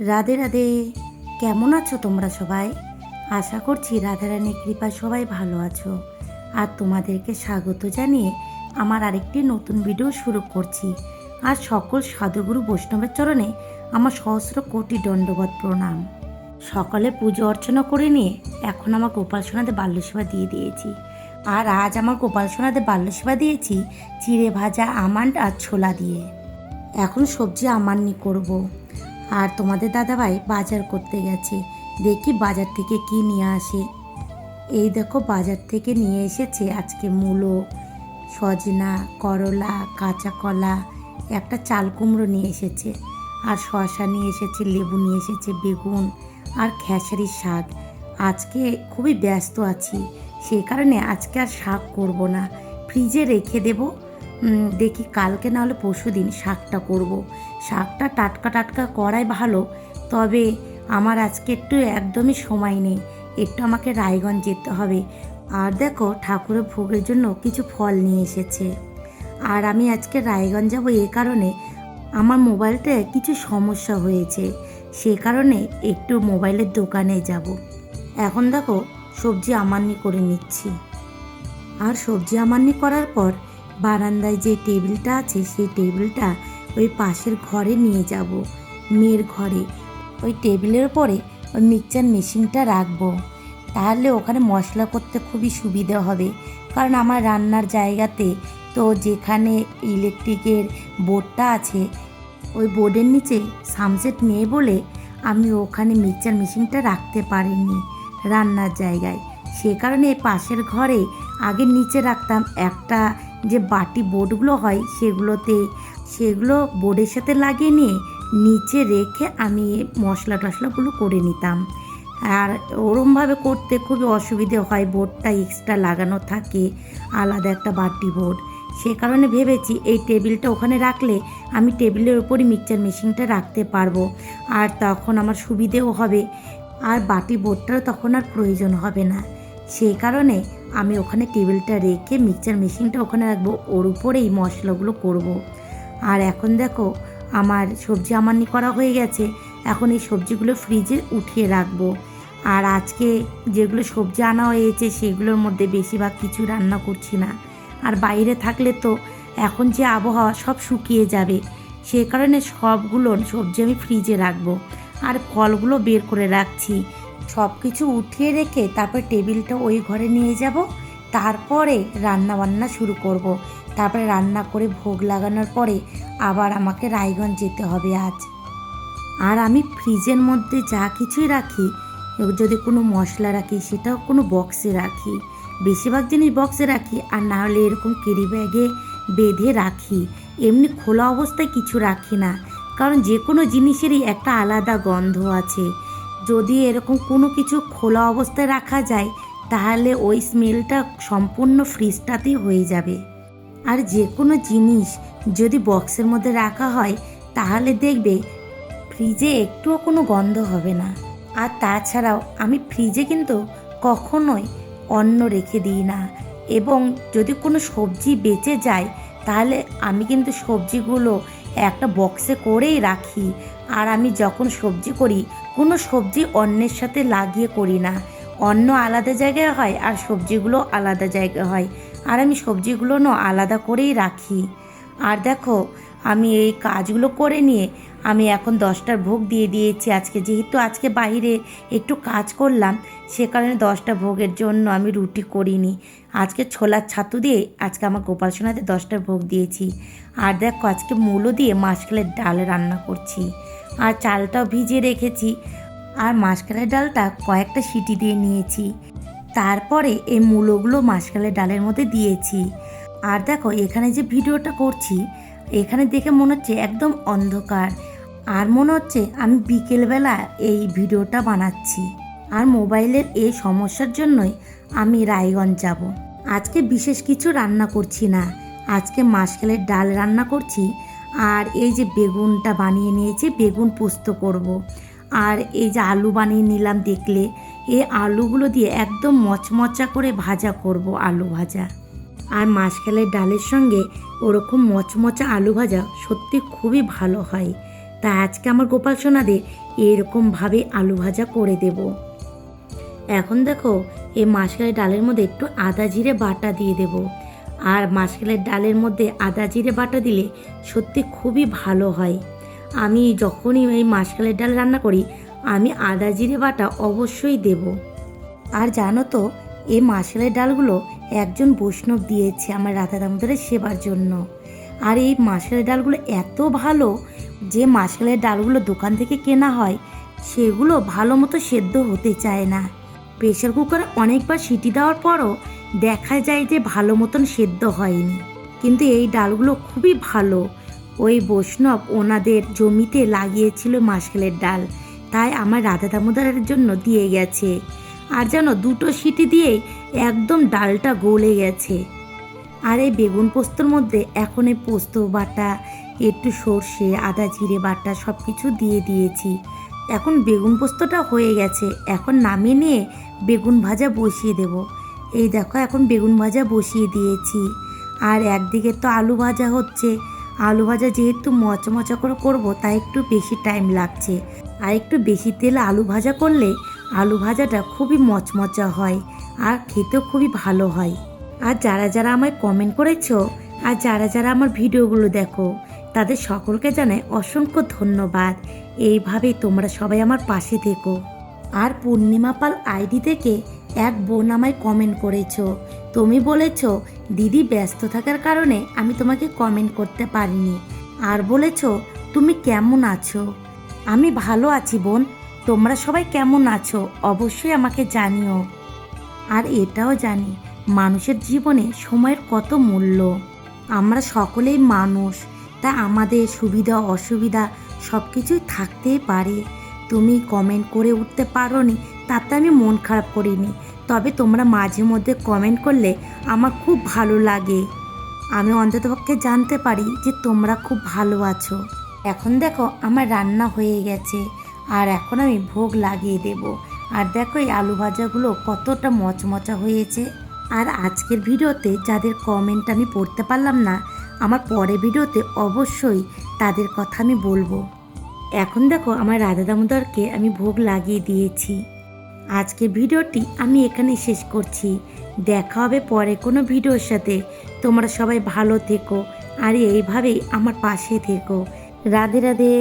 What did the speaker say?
রাধে রাধে। কেমন আছো তোমরা সবাই? আশা করছি রাধারানীর কৃপা সবাই ভালো আছো। আর তোমাদেরকে স্বাগত জানিয়ে আমার আরেকটি নতুন ভিডিও শুরু করছি। আর সকল সাধুগুরু বৈষ্ণবের চরণে আমার সহস্র কোটি দণ্ডবত প্রণাম। সকালে পুজো অর্চনা করে নিয়ে এখন আমার গোপাল সোনাদের বাল্যসেবা দিয়ে দিয়েছি। আর আজ আমার গোপাল সোনাদের বাল্যসেবা দিয়েছি চিড়ে ভাজা আমান্ড আর ছোলা দিয়ে। এখন সবজি আমান্নি করব। আর তোমাদের দাদাভাই বাজার করতে গেছে। দেখি বাজার থেকে কি নিয়ে আসে। এই দেখো, বাজার থেকে নিয়ে এসেছে আজকে মূলো, সজনা, করলা, কাঁচা কলা, একটা চাল কুমড়ো নিয়ে এসেছে। আর শসা নিয়ে এসেছে, লেবু নিয়ে এসেছে, বেগুন আর খেসারি শাক। আজকে খুবই ব্যস্ত আছি সেই কারণে আজকে আর শাক করব না। ফ্রিজে রেখে দেবো দেখি কালকে না হলে পরশু দিন শাকটা করব। শাকটা টাটকা টাটকা করাই ভালো, তবে আমার আজকে একটু একদমই সময় নেই, একটু আমাকে রায়গঞ্জ যেতে হবে। আর দেখো ঠাকুরের ভোগের জন্য কিছু ফল নিয়ে এসেছে। আর আমি আজকে রায়গঞ্জ যাব এ কারণে আমার মোবাইলটায় কিছু সমস্যা হয়েছে, সে কারণে একটু মোবাইলের দোকানে যাব। এখন দেখো সবজি আমান্নি করে নিচ্ছি। আর সবজি আমান্নি করার পর বারান্দায় যে টেবিলটা আছে, সেই টেবিলটা ওই পাশের ঘরে নিয়ে যাব, মেয়ের ঘরে। ওই টেবিলের উপরে ওই মিক্সচার মেশিনটা রাখব। তাহলে ওখানে মশলা করতে খুবই সুবিধা হবে। কারণ আমার রান্নার জায়গাতে তো যেখানে ইলেকট্রিকের বোর্ডটা আছে, ওই বোর্ডের নিচে সামসেট নেই বলে আমি ওখানে মিক্সচার মেশিনটা রাখতে পারিনি রান্নার জায়গায়। সে কারণে পাশের ঘরে আগে নিচে রাখতাম একটা যে বাটি বোর্ডগুলো হয় সেগুলোতে, সেগুলো বোর্ডের সাথে লাগিয়ে নিয়ে নিচে রেখে আমি মশলা টশলাগুলো করে নিতাম। আর ওরমভাবে করতে খুবই অসুবিধে হয়, বোর্ডটা এক্সট্রা লাগানো থাকে, আলাদা একটা বাটি বোর্ড। সে কারণে ভেবেছি এই টেবিলটা ওখানে রাখলে আমি টেবিলের ওপরই মিক্সচার মেশিনটা রাখতে পারব। আর তখন আমার সুবিধেও হবে। আর বাটি বোর্ডটারও তখন আর প্রয়োজন হবে না। সেই কারণে আমি ওখানে টেবিলটা রেখে মিক্সচার মেশিনটা ওখানে রাখব। ওর উপরেই মশলাগুলো করব। আর এখন দেখো, আমার সবজি আমানি করা হয়ে গেছে। এখন এই সবজিগুলো ফ্রিজে উঠিয়ে রাখব। আর আজকে যেগুলো সবজি আনা হয়েছে, সেগুলোর মধ্যে বেশিরভাগ কিছু রান্না করছি না। আর বাইরে থাকলে তো এখন যে আবহাওয়া সব শুকিয়ে যাবে। সে কারণে সবগুলো সবজি আমি ফ্রিজে রাখব। আর ফলগুলো বের করে রাখছি। সব কিছু উঠিয়ে রেখে তারপর টেবিলটা ওই ঘরে নিয়ে যাব। তারপরে রান্না বান্না শুরু করব। তারপরে রান্না করে ভোগ লাগানোর পরে আবার আমাকে রায়গঞ্জ যেতে হবে আজ। আর আমি ফ্রিজের মধ্যে যা কিছুই রাখি, যদি কোনো মশলা রাখি, সেটাও কোনো বক্সে রাখি। বেশিরভাগ জিনিস বক্সে রাখি, আর না হলে এরকম কেরি ব্যাগে বেঁধে রাখি। এমনি খোলা অবস্থায় কিছু রাখি না। কারণ যে কোনো জিনিসেরই একটা আলাদা গন্ধ আছে। যদি এরকম কোনো কিছু খোলা অবস্থায় রাখা যায়, তাহলে ওই স্মেলটা সম্পূর্ণ ফ্রিজটাতেই হয়ে যাবে। আর যে কোনো জিনিস যদি বক্সের মধ্যে রাখা হয়, তাহলে দেখবে ফ্রিজে একটুও কোনো গন্ধ হবে না। আর তাছাড়াও আমি ফ্রিজে কিন্তু কখনোই অন্ন রেখে দিই না। এবং যদি কোনো সবজি বেঁচে যায়, তাহলে আমি কিন্তু সবজিগুলো একটা বক্সে করেই রাখি। আর আমি যখন সবজি করি কোনো সবজি অন্যের সাথে লাগিয়ে করি না। অন্য আলাদা জায়গায় হয় আর সবজিগুলো আলাদা জায়গায় হয়। আর আমি সবজিগুলো আলাদা করেই রাখি। আর দেখো, আমি এই কাজগুলো করে নিয়ে আমি এখন দশটার ভোগ দিয়ে দিয়েছি। আজকে যেহেতু আজকে বাইরে একটু কাজ করলাম, সে কারণে দশটা ভোগের জন্য আমি রুটি করিনি। আজকে ছোলার ছাতু দিয়ে আজকে আমার গোপাল সোনাতে দশটার ভোগ দিয়েছি। আর দেখো, আজকে মূলো দিয়ে মাসকালের ডাল রান্না করছি। আর চালটাও ভিজিয়ে রেখেছি। আর মাসকালের ডালটা কয়েকটা সিটি দিয়ে নিয়েছি। তারপরে এই মূলোগুলো মাসকালের ডালের মধ্যে দিয়েছি। আর দেখো, এখানে যে ভিডিওটা করছি, এখানে দেখে মনে হচ্ছে একদম অন্ধকার। আর মনে হচ্ছে আমি বিকেলবেলা এই ভিডিওটা বানাচ্ছি। আর মোবাইলের এই সমস্যার জন্যই আমি রায়গঞ্জ যাব। আজকে বিশেষ কিছু রান্না করছি না। আজকে মাসকালের ডাল রান্না করছি। আর এই যে বেগুনটা বানিয়ে নিয়েছি, বেগুন পোস্ত করব। আর এই যে আলু বানিয়ে নিলাম দেখলে, এই আলুগুলো দিয়ে একদম মচমচা করে ভাজা করব আলু ভাজা। আর মাসকালের ডালের সঙ্গে ওরকম মচমচা আলু ভাজা সত্যি খুবই ভালো হয়। তা আজকে আমার গোপাল সোনাদের এরকমভাবে আলু ভাজা করে দেব। এখন দেখো এই মাসকালের ডালের মধ্যে একটু আদা জিরে বাটা দিয়ে দেব। আর মাসকালের ডালের মধ্যে আদা জিরে বাটা দিলে সত্যি খুবই ভালো হয়। আমি যখনই এই মাসকালের ডাল রান্না করি, আমি আদা জিরে বাটা অবশ্যই দেব। আর জানো তো এই মাসকালের ডালগুলো একজন বৈষ্ণব দিয়েছে আমার রাধা দামোদরের সেবার জন্য। আর এই মাসকালের ডালগুলো এত ভালো যে মাসকালের ডালগুলো দোকান থেকে কেনা হয়, সেগুলো ভালো মতো সেদ্ধ হতে চায় না। প্রেশার কুকারে অনেকবার সিটি দেওয়ার পরও দেখা যায় যে ভালো মতন সেদ্ধ হয়নি। কিন্তু এই ডালগুলো খুবই ভালো। ওই বৈষ্ণব ওনাদের জমিতে লাগিয়েছিল মাসকালের ডাল। তাই আমার রাধা দামোদরের জন্য দিয়ে গেছে। আর যেন দুটো সিটি দিয়ে একদম ডালটা গলে গেছে। আর এই বেগুন পোস্তর মধ্যে এখন এই পোস্ত বাটা, একটু সর্ষে, আদা জিরে বাটা সব কিছু দিয়ে দিয়েছি। এখন বেগুন পোস্তটা হয়ে গেছে। এখন নামিয়ে নিয়ে বেগুন ভাজা বসিয়ে দেব। এই দেখো, এখন বেগুন ভাজা বসিয়ে দিয়েছি। আর একদিকে তো আলু ভাজা হচ্ছে। আলু ভাজা যেহেতু মচমচা করে করব, তাই একটু বেশি টাইম লাগছে। আর একটু বেশি তেলে আলু ভাজা করলে আলু ভাজাটা খুবই মচমচা হয় আর খেতেও খুবই ভালো হয়। আর যারা যারা আমায় কমেন্ট করেছ আর যারা যারা আমার ভিডিওগুলো দেখো, তাদের সকলকে জানাই অসংখ্য ধন্যবাদ। এইভাবেই তোমরা সবাই আমার পাশে থেকো। আর পূর্ণিমা পাল আইডি থেকে এক বোন আমায় কমেন্ট করেছ। তুমি বলেছ, দিদি ব্যস্ত থাকার কারণে আমি তোমাকে কমেন্ট করতে পারিনি। আর বলেছ, তুমি কেমন আছো? আমি ভালো আছি বোন। তোমরা সবাই কেমন আছো? অবশ্যই আমাকে জানিও। আর এটাও জানি মানুষের জীবনে সময়ের কত মূল্য? আমরা সকলেই মানুষ তা আমাদের সুবিধা, অসুবিধা সব কিছুই থাকতেই পারে। তুমি কমেন্ট করে উঠতে পারো নি তাতে আমি মন খারাপ করিনি। তবে তোমরা মাঝে মধ্যে কমেন্ট করলে আমার খুব ভালো লাগে। আমি অন্ততপক্ষে জানতে পারি যে তোমরা খুব ভালো আছো। এখন দেখো আমার রান্না হয়ে গেছে, আর এখন আমি ভোগ লাগিয়ে দেব। আর দেখো এই আলু ভাজাগুলো কতটা মচমচা হয়েছে। আর আজকের ভিডিওতে যাদের কমেন্ট আমি পড়তে পারলাম না, আমার পরে ভিডিওতে অবশ্যই তাদের কথা আমি বলব। এখন দেখো আমার রাধা দামোদরকে আমি ভোগ লাগিয়ে দিয়েছি। আজকের ভিডিওটি আমি এখানে শেষ করছি। দেখা হবে পরে কোনো ভিডিওর সাথে। তোমরা সবাই ভালো থেকো আর এইভাবেই আমার পাশে থেকো। রাধে রাধে।